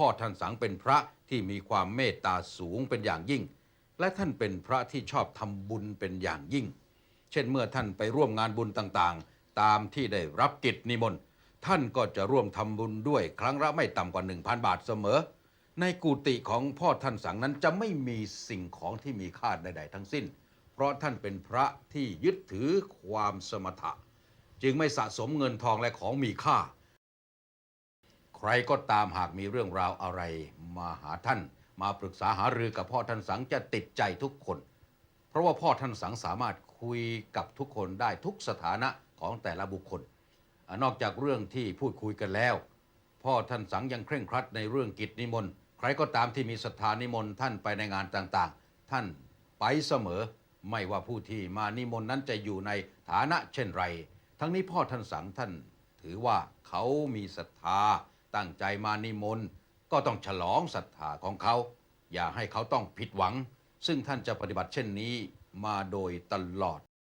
พ่อท่านสังเป็นพระที่มีความเมตตาสูงเป็นอย่างยิ่ง และท่านเป็นพระที่ชอบทำบุญเป็นอย่างยิ่ง เช่นเมื่อท่านไปร่วมงานบุญต่างๆ ตามที่ได้รับกิจนิมนต์ ท่านก็จะร่วมทำบุญด้วยครั้งละไม่ต่ำกว่า 1,000 บาทเสมอ ในกุฏิของพ่อท่านสังนั้นจะไม่มีสิ่งของที่มีค่าใด ๆ ทั้งสิ้น เพราะท่านเป็นพระที่ยึดถือความสมถะ จึงไม่สะสมเงินทองและของมีค่า รก็ตามหากมีเรื่องราวอะไรมาหาท่าน มาปรึกษาหารือกับพ่อท่านสังจะติดใจทุกคน เพราะว่าพ่อท่านสังสามารถคุยกับทุกคนได้ทุกสถานะของแต่ละบุคคลอนอกจากเรื่องที่พูดคุยกันแล้ว พ่อท่านสังยังเคร่งครัดในเรื่องกิจนิมนต์ใครก็ตามที่มีศรัทธานิมนต์ท่านไปในงานต่างๆ ท่านไปเสมอไม่ว่าผู้ที่มานิมนต์นั้นจะอยู่ในฐานะเช่นไร ทั้งนี้พ่อท่านสังท่านถือว่าเขามีศรัทธา ตั้งใจมานิมนต์ก็ต้องฉลองศรัทธาของเขา อย่าให้เขาต้องผิดหวัง ซึ่งท่านจะปฏิบัติเช่นนี้มาโดยตลอด